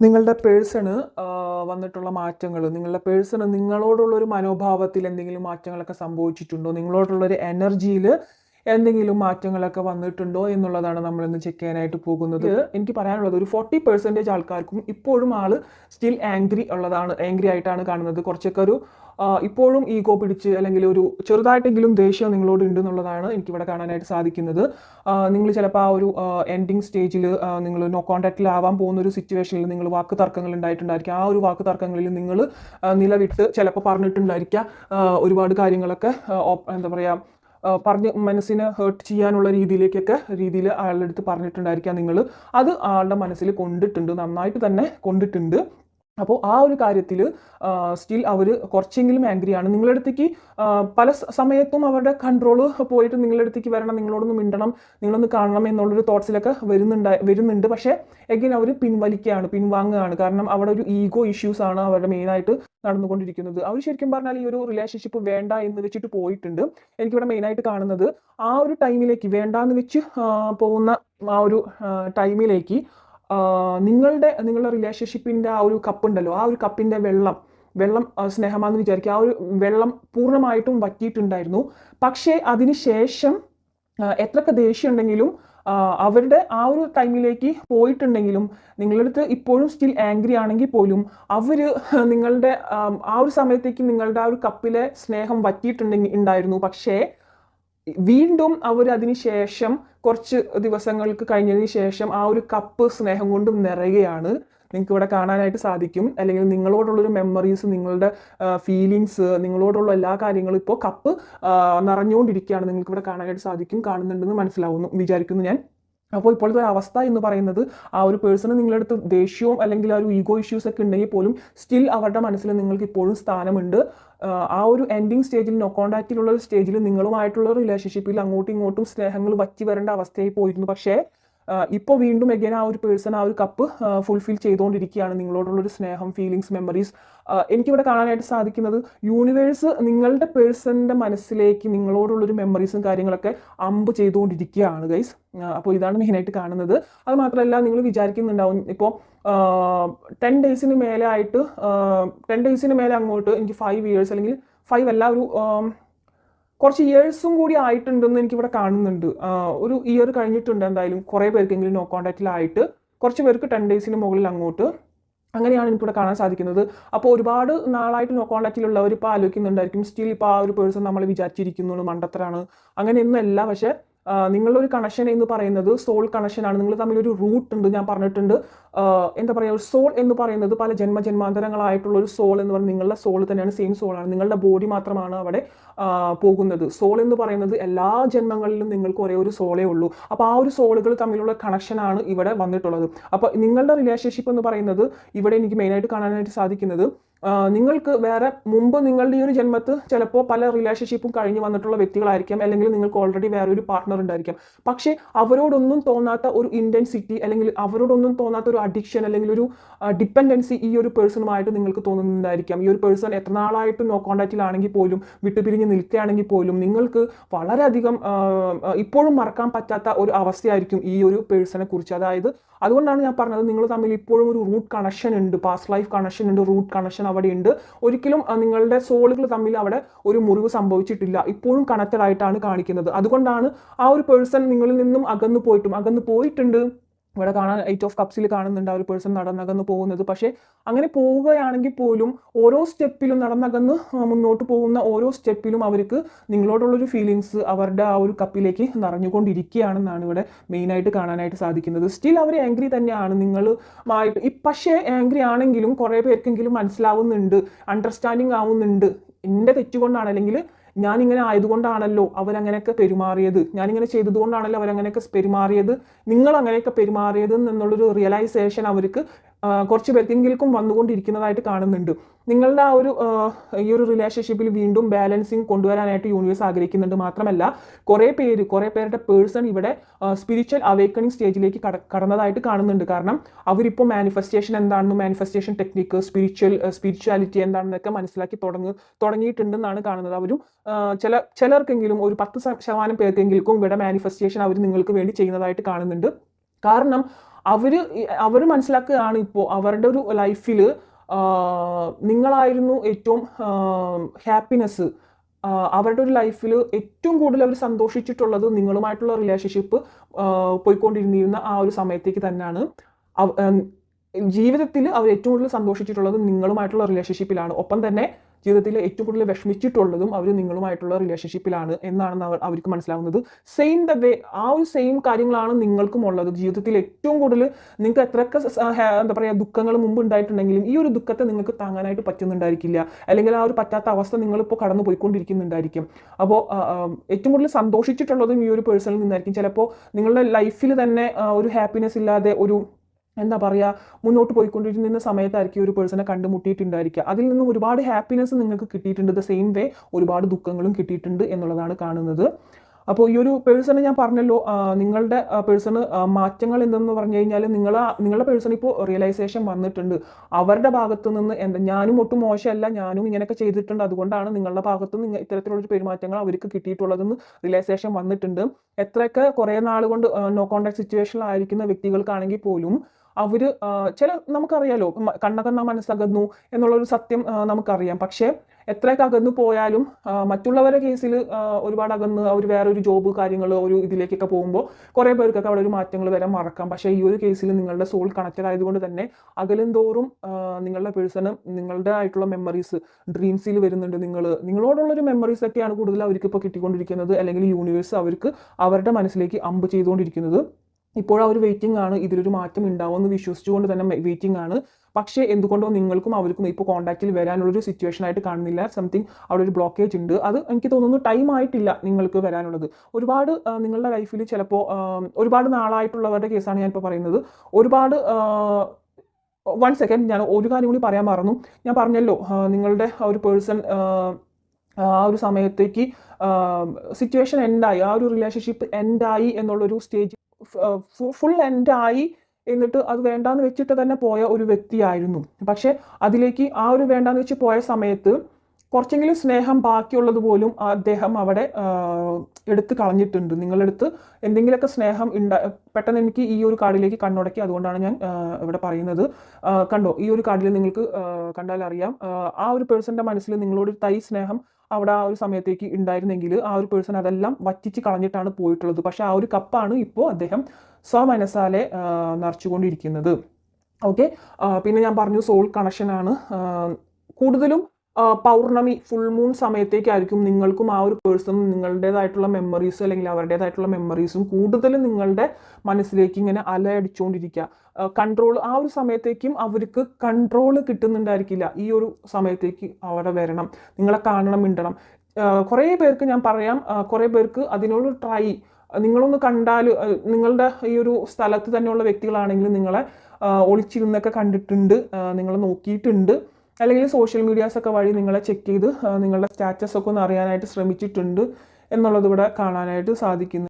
നിങ്ങളുടെ പേഴ്സണ് വന്നിട്ടുള്ള മാറ്റങ്ങൾ നിങ്ങളുടെ പേഴ്സണ് നിങ്ങളോടുള്ള ഒരു മനോഭാവത്തിൽ എന്തെങ്കിലും മാറ്റങ്ങളൊക്കെ സംഭവിച്ചിട്ടുണ്ടോ? നിങ്ങളോടുള്ള ഒരു എനർജിയിൽ എന്തെങ്കിലും മാറ്റങ്ങളൊക്കെ വന്നിട്ടുണ്ടോ എന്നുള്ളതാണ് നമ്മൾ ഇന്ന് ചെക്ക് ചെയ്യാനായിട്ട് പോകുന്നത്. എനിക്ക് പറയാനുള്ളത് ഒരു ഫോർട്ടി പെർസെന്റേജ് ആൾക്കാർക്കും ഇപ്പോഴും ആൾ സ്റ്റിൽ ആംഗ്രി ഉള്ളതാണ്. ആംഗ്രി ആയിട്ടാണ് കാണുന്നത്. കുറച്ചൊക്കെ ഒരു ഇപ്പോഴും ഈഗോ പിടിച്ച് അല്ലെങ്കിൽ ഒരു ചെറുതായിട്ടെങ്കിലും ദേഷ്യം നിങ്ങളോട് ഉണ്ടെന്നുള്ളതാണ് എനിക്കിവിടെ കാണാനായിട്ട് സാധിക്കുന്നത്. നിങ്ങൾ ചിലപ്പോൾ ആ ഒരു എൻഡിങ് സ്റ്റേജിൽ നിങ്ങൾ നോ കോൺടാക്റ്റിലാവാൻ പോകുന്ന ഒരു സിറ്റുവേഷനിൽ നിങ്ങൾ വാക്ക് തർക്കങ്ങൾ ഉണ്ടായിട്ടുണ്ടായിരിക്കും. ആ ഒരു വാക്ക് തർക്കങ്ങളിൽ നിങ്ങൾ നിലവിട്ട് ചിലപ്പോൾ പറഞ്ഞിട്ടുണ്ടായിരിക്കാം. ആ, ഒരുപാട് കാര്യങ്ങളൊക്കെ എന്താ പറയുക പറഞ്ഞ് മനസ്സിനെ ഹേർട്ട് ചെയ്യാനുള്ള രീതിയിലേക്കൊക്കെ രീതിയിൽ അയാളുടെ അടുത്ത് പറഞ്ഞിട്ടുണ്ടായിരിക്കാം നിങ്ങൾ അത് ആളുടെ മനസ്സിൽ കൊണ്ടിട്ടുണ്ട് നന്നായിട്ട് തന്നെ കൊണ്ടിട്ടുണ്ട്. അപ്പോൾ ആ ഒരു കാര്യത്തിൽ സ്റ്റിൽ അവർ കുറച്ചെങ്കിലും ആംഗ്രിയാണ് നിങ്ങളുടെ അടുത്തേക്ക് പല സമയത്തും അവരുടെ കൺട്രോൾ പോയിട്ട് നിങ്ങളുടെ അടുത്തേക്ക് വരണം നിങ്ങളോടൊന്ന് മിണ്ടണം നിങ്ങളൊന്ന് കാണണം എന്നുള്ളൊരു തോട്ട്സിലൊക്കെ വരുന്നുണ്ട് വരുന്നുണ്ട്. പക്ഷേ എഗൈൻ അവർ പിൻവലിക്കുകയാണ് പിൻവാങ്ങുകയാണ്. കാരണം അവിടെ ഒരു ഈഗോ ഇഷ്യൂസ് ആണ് അവരുടെ മെയിനായിട്ട് നടന്നുകൊണ്ടിരിക്കുന്നത്. അവർ ശരിക്കും പറഞ്ഞാൽ ഈ ഒരു റിലേഷൻഷിപ്പ് വേണ്ട എന്ന് വെച്ചിട്ട് പോയിട്ടുണ്ട്. എനിക്കിവിടെ മെയിനായിട്ട് കാണുന്നത് ആ ഒരു ടൈമിലേക്ക് വേണ്ട എന്ന് വെച്ച് പോകുന്ന ആ ഒരു ടൈമിലേക്ക് നിങ്ങളുടെ നിങ്ങളുടെ റിലേഷൻഷിപ്പിന്റെ ആ ഒരു കപ്പ് ഉണ്ടല്ലോ ആ ഒരു കപ്പിന്റെ വെള്ളം വെള്ളം സ്നേഹമാണെന്ന് വിചാരിക്കുക ആ ഒരു വെള്ളം പൂർണമായിട്ടും വറ്റിയിട്ടുണ്ടായിരുന്നു. പക്ഷേ അതിന് ശേഷം ആ, എത്രയൊക്കെ ദേഷ്യം ഉണ്ടെങ്കിലും അവരുടെ ആ ഒരു ടൈമിലേക്ക് പോയിട്ടുണ്ടെങ്കിലും നിങ്ങളുടെ അടുത്ത് ഇപ്പോഴും സ്റ്റിൽ ആംഗ്രി ആണെങ്കിൽ പോലും അവർ നിങ്ങളുടെ ആ ഒരു സമയത്തേക്ക് നിങ്ങളുടെ ആ ഒരു കപ്പിലെ സ്നേഹം വറ്റിയിട്ടുണ്ടെങ്കിൽ ഉണ്ടായിരുന്നു. പക്ഷേ വീണ്ടും അവർ അതിന് ശേഷം കുറച്ച് ദിവസങ്ങൾക്ക് കഴിഞ്ഞതിന് ശേഷം ആ ഒരു കപ്പ് സ്നേഹം കൊണ്ട് നിറയുകയാണ്. നിങ്ങൾക്ക് ഇവിടെ കാണാനായിട്ട് സാധിക്കും. അല്ലെങ്കിൽ നിങ്ങളോടുള്ളൊരു മെമ്മറീസ് നിങ്ങളുടെ ഫീലിങ്സ് നിങ്ങളോടുള്ള എല്ലാ കാര്യങ്ങളും ഇപ്പോൾ കപ്പ് നിറഞ്ഞുകൊണ്ടിരിക്കുകയാണ്. നിങ്ങൾക്ക് ഇവിടെ കാണാനായിട്ട് സാധിക്കും കാണുന്നുണ്ടെന്ന് മനസ്സിലാവുന്നു വിചാരിക്കുന്നു ഞാൻ. അപ്പോൾ ഇപ്പോഴത്തെ ഒരു അവസ്ഥ എന്ന് പറയുന്നത് ആ ഒരു പേഴ്സണ് നിങ്ങളുടെ അടുത്ത് ദേഷ്യവും അല്ലെങ്കിൽ ആ ഒരു ഈഗോ ഇഷ്യൂസ് ഒക്കെ ഉണ്ടെങ്കിൽ പോലും സ്റ്റിൽ അവരുടെ മനസ്സിൽ നിങ്ങൾക്ക് ഇപ്പോഴും സ്ഥാനമുണ്ട്. ആ ഒരു എൻഡിങ് സ്റ്റേജിൽ നോ കോൺടാക്റ്റിലുള്ള ഒരു സ്റ്റേജിൽ നിങ്ങളുമായിട്ടുള്ള റിലേഷൻഷിപ്പിൽ അങ്ങോട്ടും ഇങ്ങോട്ടും സ്നേഹങ്ങൾ വറ്റി വരേണ്ട അവസ്ഥയായി പോയിരുന്നു. പക്ഷേ ഇപ്പോൾ വീണ്ടും എഗൈൻ ആ ഒരു പേഴ്സൺ ആ ഒരു കപ്പ് ഫുൾഫിൽ ചെയ്തുകൊണ്ടിരിക്കുകയാണ് നിങ്ങളോടുള്ളൊരു സ്നേഹം ഫീലിങ്സ് മെമ്മറീസ് എനിക്കിവിടെ കാണാനായിട്ട് സാധിക്കുന്നത് യൂണിവേഴ്സ് നിങ്ങളുടെ പേഴ്സണിന്റെ മനസ്സിലേക്ക് നിങ്ങളോടുള്ളൊരു മെമ്മറീസും കാര്യങ്ങളൊക്കെ അമ്പ് ചെയ്തുകൊണ്ടിരിക്കുകയാണ് ഗൈസ് അപ്പോൾ ഇതാണ് മെയിനായിട്ട് കാണുന്നത്. അത് മാത്രമല്ല നിങ്ങൾ വിചാരിക്കുന്നുണ്ടാവും ഇപ്പോൾ ടെൻ ഡേയ്സിന് മേലെ ആയിട്ട് ടെൻ ഡേയ്സിന് മേലെ അങ്ങോട്ട് എനിക്ക് ഫൈവ് ഇയേഴ്സ് അല്ലെങ്കിൽ ഫൈവ് അല്ല ഒരു കുറച്ച് ഇയേഴ്സും കൂടി ആയിട്ടുണ്ടെന്ന് എനിക്കിവിടെ കാണുന്നുണ്ട്. ഒരു ഇയർ കഴിഞ്ഞിട്ടുണ്ട് എന്തായാലും കുറേ പേർക്കെങ്കിലും നോ കോൺടാക്റ്റിലായിട്ട് കുറച്ച് പേർക്ക് ടെൻ ഡേയ്സിന് മുകളിൽ അങ്ങോട്ട്. അങ്ങനെയാണ് എനിക്കിവിടെ കാണാൻ സാധിക്കുന്നത്. അപ്പോൾ ഒരുപാട് നാളായിട്ട് നോ കോൺടാക്റ്റിലുള്ളവർ ഇപ്പോൾ ആലോചിക്കുന്നുണ്ടായിരിക്കും സ്റ്റിൽ ഇപ്പോൾ ആ ഒരു പേഴ്സൺ നമ്മൾ വിചാരിച്ചിരിക്കുന്നു മണ്ടത്തരാണ്. അങ്ങനെയൊന്നുമല്ല പക്ഷേ നിങ്ങളൊരു കണക്ഷൻ എന്ന് പറയുന്നത് സോൾ കണക്ഷനാണ് നിങ്ങൾ തമ്മിൽ ഒരു റൂട്ട് ഉണ്ട് ഞാൻ പറഞ്ഞിട്ടുണ്ട്. എന്താ പറയുക ഒരു സോൾ എന്ന് പറയുന്നത് പല ജന്മജന്മാന്തരങ്ങളായിട്ടുള്ള ഒരു സോൾ എന്ന് പറഞ്ഞാൽ നിങ്ങളുടെ സോൾ തന്നെയാണ് സെയിം സോളാണ് നിങ്ങളുടെ ബോഡി മാത്രമാണ് അവിടെ പോകുന്നത്. സോൾ എന്ന് പറയുന്നത് എല്ലാ ജന്മങ്ങളിലും നിങ്ങൾക്ക് ഒരേ ഒരു സോളേ ഉള്ളൂ. അപ്പോൾ ആ ഒരു സോളുകൾ തമ്മിലുള്ള കണക്ഷനാണ് ഇവിടെ വന്നിട്ടുള്ളത്. അപ്പോൾ നിങ്ങളുടെ റിലേഷൻഷിപ്പ് എന്ന് പറയുന്നത് ഇവിടെ എനിക്ക് മെയിനായിട്ട് കാണാനായിട്ട് സാധിക്കുന്നത് നിങ്ങൾക്ക് വേറെ മുമ്പ് നിങ്ങളുടെ ഈ ഒരു ജന്മത്ത് ചിലപ്പോൾ പല റിലേഷൻഷിപ്പും കഴിഞ്ഞ് വന്നിട്ടുള്ള വ്യക്തികളായിരിക്കാം അല്ലെങ്കിൽ നിങ്ങൾക്ക് ഓൾറെഡി വേറെ ഒരു പാർട്ട്ണർ ഉണ്ടായിരിക്കാം. പക്ഷേ അവരോടൊന്നും തോന്നാത്ത ഒരു ഇന്റൻസിറ്റി അല്ലെങ്കിൽ അവരോടൊന്നും തോന്നാത്ത ഒരു അഡിക്ഷൻ അല്ലെങ്കിൽ ഒരു ഡിപ്പെൻഡൻസി ഈ ഒരു പേഴ്സണുമായിട്ട് നിങ്ങൾക്ക് തോന്നുന്നുണ്ടായിരിക്കാം. ഈ ഒരു പേഴ്സൺ എത്ര നാളായിട്ട് നോ കോൺടാക്റ്റിലാണെങ്കിൽ പോലും വിട്ടുപിരിഞ്ഞ് നിൽക്കുകയാണെങ്കിൽ പോലും നിങ്ങൾക്ക് വളരെയധികം ഇപ്പോഴും മറക്കാൻ പറ്റാത്ത ഒരു അവസ്ഥയായിരിക്കും ഈ ഒരു പേഴ്സണെ കുറിച്ച്. അതായത് അതുകൊണ്ടാണ് ഞാൻ പറഞ്ഞത് നിങ്ങൾ തമ്മിൽ ഇപ്പോഴും ഒരു റൂട്ട് കണക്ഷൻ ഉണ്ട് പാസ്റ്റ് ലൈഫ് കണക്ഷൻ ഉണ്ട് റൂട്ട് കണക്ഷൻ അവിടെ ഉണ്ട്. ഒരിക്കലും നിങ്ങളുടെ സോളുകൾ തമ്മിൽ അവിടെ ഒരു മുറിവ് സംഭവിച്ചിട്ടില്ല. ഇപ്പോഴും കണക്റ്റഡ് ആയിട്ടാണ് കാണിക്കുന്നത്. അതുകൊണ്ടാണ് ആ ഒരു പേഴ്സൺ നിങ്ങളിൽ നിന്നും അകന്നു പോയിട്ടും അകന്നു പോയിട്ടുണ്ട് ഇവിടെ കാണാൻ എയ്റ്റ് ഓഫ് കപ്സിൽ കാണുന്നുണ്ട് ആ ഒരു പേഴ്സൺ നടന്നകന്ന് പോകുന്നത്. പക്ഷേ അങ്ങനെ പോവുകയാണെങ്കിൽ പോലും ഓരോ സ്റ്റെപ്പിലും നടന്നകന്ന് മുന്നോട്ട് പോകുന്ന ഓരോ സ്റ്റെപ്പിലും അവർക്ക് നിങ്ങളോടുള്ളൊരു ഫീലിങ്സ് അവരുടെ ആ ഒരു കപ്പിലേക്ക് നിറഞ്ഞുകൊണ്ടിരിക്കുകയാണെന്നാണ് ഇവിടെ മെയിനായിട്ട് കാണാനായിട്ട് സാധിക്കുന്നത്. സ്റ്റിൽ അവർ ആംഗ്രി തന്നെയാണ്. നിങ്ങളുമായിട്ട് ഈ പക്ഷേ ആംഗ്രി ആണെങ്കിലും കുറേ പേർക്കെങ്കിലും മനസ്സിലാവുന്നുണ്ട് അണ്ടർസ്റ്റാൻഡിങ് ആവുന്നുണ്ട്. എന്റെ തെറ്റുകൊണ്ടാണ് അല്ലെങ്കിൽ ഞാനിങ്ങനെ ആയതുകൊണ്ടാണല്ലോ അവരങ്ങനെയൊക്കെ പെരുമാറിയത്. ഞാനിങ്ങനെ ചെയ്തതുകൊണ്ടാണല്ലോ അവരങ്ങനെയൊക്കെ പെരുമാറിയത്. നിങ്ങൾ അങ്ങനെയൊക്കെ പെരുമാറിയത് എന്നുള്ളൊരു റിയലൈസേഷൻ അവർക്ക് കുറച്ച് പേർക്കെങ്കിലും വന്നുകൊണ്ടിരിക്കുന്നതായിട്ട് കാണുന്നുണ്ട്. നിങ്ങളുടെ ആ ഒരു ഈ ഒരു റിലേഷൻഷിപ്പിൽ വീണ്ടും ബാലൻസിങ് കൊണ്ടുവരാനായിട്ട് യൂണിവേഴ്സ് ആഗ്രഹിക്കുന്നുണ്ട് മാത്രമല്ല കുറേ പേര് കുറേ പേരുടെ പേഴ്സൺ ഇവിടെ സ്പിരിച്വൽ അവേക്കണിങ് സ്റ്റേജിലേക്ക് കടന്നതായിട്ട് കാണുന്നുണ്ട്. കാരണം അവരിപ്പോൾ മാനിഫെസ്റ്റേഷൻ എന്താണെന്നും മാനിഫെസ്റ്റേഷൻ ടെക്നിക്ക് സ്പിരിച്വൽ സ്പിരിച്വാലിറ്റി എന്താണെന്നൊക്കെ മനസ്സിലാക്കി തുടങ്ങി തുടങ്ങിയിട്ടുണ്ടെന്നാണ് കാണുന്നത്. അവരും ചില ചിലർക്കെങ്കിലും ഒരു പത്ത് ശതമാനം പേർക്കെങ്കിലും ഇവിടെ മാനിഫെസ്റ്റേഷൻ അവർ നിങ്ങൾക്ക് വേണ്ടി ചെയ്യുന്നതായിട്ട് കാണുന്നുണ്ട്. കാരണം അവർ അവർ മനസ്സിലാക്കുകയാണ് ഇപ്പോൾ അവരുടെ ഒരു ലൈഫിൽ നിങ്ങളായിരുന്നു ഏറ്റവും ഹാപ്പിനെസ് അവരുടെ ഒരു ലൈഫിൽ ഏറ്റവും കൂടുതൽ അവർ സന്തോഷിച്ചിട്ടുള്ളത് നിങ്ങളുമായിട്ടുള്ള റിലേഷൻഷിപ്പ് പോയിക്കൊണ്ടിരുന്നിരുന്ന ആ ഒരു സമയത്തേക്ക് തന്നെയാണ്. ജീവിതത്തിൽ അവർ ഏറ്റവും കൂടുതൽ സന്തോഷിച്ചിട്ടുള്ളത് നിങ്ങളുമായിട്ടുള്ള റിലേഷൻഷിപ്പിലാണ് ഒപ്പം തന്നെ ജീവിതത്തിൽ ഏറ്റവും കൂടുതൽ വിഷമിച്ചിട്ടുള്ളതും അവർ നിങ്ങളുമായിട്ടുള്ള റിലേഷൻഷിപ്പിലാണ് എന്നാണ് അവർ അവർക്ക് മനസ്സിലാവുന്നത്. സെയിം ദ വേ ആ ഒരു സെയിം കാര്യങ്ങളാണ് നിങ്ങൾക്കും ഉള്ളത്. ജീവിതത്തിൽ ഏറ്റവും കൂടുതൽ നിങ്ങൾക്ക് എത്രയൊക്കെ എന്താ പറയുക ദുഃഖങ്ങൾ മുമ്പ് ഉണ്ടായിട്ടുണ്ടെങ്കിലും ഈ ഒരു ദുഃഖത്തെ നിങ്ങൾക്ക് താങ്ങാനായിട്ട് പറ്റുന്നുണ്ടായിരിക്കില്ല. അല്ലെങ്കിൽ ആ ഒരു പറ്റാത്ത അവസ്ഥ നിങ്ങളിപ്പോൾ കടന്നു പോയിക്കൊണ്ടിരിക്കുന്നുണ്ടായിരിക്കും. അപ്പോൾ ഏറ്റവും കൂടുതൽ സന്തോഷിച്ചിട്ടുള്ളതും ഈ ഒരു പേഴ്സണിൽ നിന്നായിരിക്കും. ചിലപ്പോൾ നിങ്ങളുടെ ലൈഫിൽ തന്നെ ഒരു ഹാപ്പിനെസ് ഇല്ലാതെ ഒരു എന്താ പറയുക മുന്നോട്ട് പോയിക്കൊണ്ടിരിക്കുന്ന സമയത്തായിരിക്കും ഒരു പേഴ്സണെ കണ്ടുമുട്ടിയിട്ടുണ്ടായിരിക്കുക അതിൽ നിന്നും ഒരുപാട് ഹാപ്പിനെസ് നിങ്ങൾക്ക് കിട്ടിയിട്ടുണ്ട്. ദ സെയിം വേ ഒരുപാട് ദുഃഖങ്ങളും കിട്ടിയിട്ടുണ്ട് എന്നുള്ളതാണ് കാണുന്നത്. അപ്പോൾ ഈ ഒരു പേഴ്സണെ ഞാൻ പറഞ്ഞല്ലോ നിങ്ങളുടെ പേഴ്സണ് മാറ്റങ്ങൾ എന്തെന്ന് പറഞ്ഞു കഴിഞ്ഞാൽ നിങ്ങൾ നിങ്ങളുടെ പേഴ്സൺ ഇപ്പോൾ റിയലൈസേഷൻ വന്നിട്ടുണ്ട്. അവരുടെ ഭാഗത്തു നിന്ന് എന്താ ഞാനും ഒട്ടും മോശമല്ല ഞാനും ഇങ്ങനെയൊക്കെ ചെയ്തിട്ടുണ്ട്. അതുകൊണ്ടാണ് നിങ്ങളുടെ ഭാഗത്തു നിന്ന് ഇത്തരത്തിലുള്ളൊരു പെരുമാറ്റങ്ങൾ അവർക്ക് കിട്ടിയിട്ടുള്ളതെന്ന് റിയലൈസേഷൻ വന്നിട്ടുണ്ട്. എത്രയൊക്കെ കുറേ നാൾ കൊണ്ട് നോ കോൺടാക്ട് സിറ്റുവേഷനിലായിരിക്കുന്ന വ്യക്തികൾക്കാണെങ്കിൽ പോലും അവർ ചില നമുക്കറിയാലോ കണ്ണകന്ന മനസ്സകന്നു എന്നുള്ളൊരു സത്യം നമുക്കറിയാം. പക്ഷേ എത്രയൊക്കെ അകന്നു പോയാലും മറ്റുള്ളവരുടെ കേസിൽ ഒരുപാട് അകന്ന് അവർ വേറെ ഒരു ജോബ് കാര്യങ്ങൾ ഒരു ഇതിലേക്കൊക്കെ പോകുമ്പോൾ കുറേ പേർക്കൊക്കെ അവിടെ ഒരു മാറ്റങ്ങൾ വരാൻ മറക്കാം. പക്ഷേ ഈ ഒരു കേസിൽ നിങ്ങളുടെ സോൾ കണക്റ്റഡ് ആയതുകൊണ്ട് തന്നെ അകലും തോറും നിങ്ങളുടെ പേഴ്സണ് നിങ്ങളുടെ ആയിട്ടുള്ള മെമ്മറീസ് ഡ്രീംസിൽ വരുന്നുണ്ട് നിങ്ങൾ നിങ്ങളോടുള്ളൊരു മെമ്മറീസ് ഒക്കെയാണ് കൂടുതൽ അവർക്ക് ഇപ്പോൾ കിട്ടിക്കൊണ്ടിരിക്കുന്നത് അല്ലെങ്കിൽ യൂണിവേഴ്സ് അവർക്ക് അവരുടെ മനസ്സിലേക്ക് അമ്പ് ചെയ്തുകൊണ്ടിരിക്കുന്നത്. ഇപ്പോൾ ഒരു വെയിറ്റിംഗ് ആണ്. ഇതിലൊരു മാറ്റം ഉണ്ടാവുമെന്ന് വിശ്വസിച്ചുകൊണ്ട് തന്നെ വെയിറ്റിംഗ് ആണ്. പക്ഷേ എന്തുകൊണ്ടോ നിങ്ങൾക്കും അവർക്കും ഇപ്പോൾ കോൺടാക്റ്റിൽ വരാനുള്ളൊരു സിറ്റുവേഷൻ ആയിട്ട് കാണുന്നില്ല. സംതിങ് അവിടെ ഒരു ബ്ലോക്കേജ് ഉണ്ട്. അത് എനിക്ക് തോന്നുന്നു ടൈം ആയിട്ടില്ല നിങ്ങൾക്ക് വരാനുള്ളത്. ഒരുപാട് നിങ്ങളുടെ ലൈഫിൽ ചിലപ്പോൾ ഒരുപാട് നാളായിട്ടുള്ളവരുടെ കേസാണ് ഞാനിപ്പോൾ പറയുന്നത്. ഒരുപാട് വൺ സെക്കൻഡ് ഞാൻ ഒരു കാര്യം കൂടി പറയാൻ മറന്നു. ഞാൻ പറഞ്ഞല്ലോ നിങ്ങളുടെ ആ ഒരു പേഴ്സൺ ആ ഒരു സമയത്തേക്ക് സിറ്റുവേഷൻ എൻഡായി ആ ഒരു റിലേഷൻഷിപ്പ് എൻഡായി എന്നുള്ളൊരു സ്റ്റേജ് ഫുൾ എൻഡായി എന്നിട്ട് അത് വേണ്ടാന്ന് വെച്ചിട്ട് തന്നെ പോയ ഒരു വ്യക്തിയായിരുന്നു. പക്ഷേ അതിലേക്ക് ആ ഒരു വേണ്ടാന്ന് വെച്ച് പോയ സമയത്ത് കുറച്ചെങ്കിലും സ്നേഹം ബാക്കിയുള്ളത് പോലും അദ്ദേഹം അവിടെ എടുത്ത് കളഞ്ഞിട്ടുണ്ട്. നിങ്ങളെടുത്ത് എന്തെങ്കിലുമൊക്കെ സ്നേഹം ഉണ്ടാ പെട്ടെന്ന് എനിക്ക് ഈ ഒരു കാർഡിലേക്ക് കണ്ണുടക്കി. അതുകൊണ്ടാണ് ഞാൻ ഇവിടെ പറയുന്നത്. കണ്ടോ ഈ ഒരു കാർഡിൽ നിങ്ങൾക്ക് കണ്ടാൽ അറിയാം ആ ഒരു പേഴ്സന്റെ മനസ്സിൽ നിങ്ങളോട് തൈ സ്നേഹം അവിടെ ആ ഒരു സമയത്തേക്ക് ഉണ്ടായിരുന്നെങ്കിൽ ആ ഒരു പേഴ്സൺ അതെല്ലാം വറ്റിച്ച് കളഞ്ഞിട്ടാണ് പോയിട്ടുള്ളത്. പക്ഷെ ആ ഒരു കപ്പാണ് ഇപ്പോൾ അദ്ദേഹം സ്വമനസാലെ നിറച്ചുകൊണ്ടിരിക്കുന്നത്. ഓക്കെ പിന്നെ ഞാൻ പറഞ്ഞു സോൾ കണക്ഷനാണ് കൂടുതലും പൗർണമി ഫുൾ മൂൺ സമയത്തേക്കായിരിക്കും നിങ്ങൾക്കും ആ ഒരു പേഴ്സണും നിങ്ങളുടേതായിട്ടുള്ള മെമ്മറീസ് അല്ലെങ്കിൽ അവരുടേതായിട്ടുള്ള മെമ്മറീസും കൂടുതലും നിങ്ങളുടെ മനസ്സിലേക്ക് ഇങ്ങനെ അലയടിച്ചുകൊണ്ടിരിക്കുക കൺട്രോൾ ആ ഒരു സമയത്തേക്കും അവർക്ക് കൺട്രോൾ കിട്ടുന്നുണ്ടായിരിക്കില്ല. ഈ ഒരു സമയത്തേക്ക് അവിടെ വരണം. നിങ്ങളെ കാണണം മിണ്ടണം. കുറേ പേർക്ക് ഞാൻ പറയാം. കുറേ പേർക്ക് അതിനോട് ട്രൈ നിങ്ങളൊന്ന് കണ്ടാൽ നിങ്ങളുടെ ഈ ഒരു സ്ഥലത്ത് തന്നെയുള്ള വ്യക്തികളാണെങ്കിലും നിങ്ങളെ ഒളിച്ചിരുന്നൊക്കെ കണ്ടിട്ടുണ്ട്. നിങ്ങളെ നോക്കിയിട്ടുണ്ട്. അല്ലെങ്കിൽ സോഷ്യൽ മീഡിയാസൊക്കെ വഴി നിങ്ങളെ ചെക്ക് ചെയ്ത് നിങ്ങളുടെ സ്റ്റാറ്റസൊക്കെ ഒന്ന് അറിയാനായിട്ട് ശ്രമിച്ചിട്ടുണ്ട് എന്നുള്ളത് ഇവിടെ കാണാനായിട്ട് സാധിക്കുന്നു.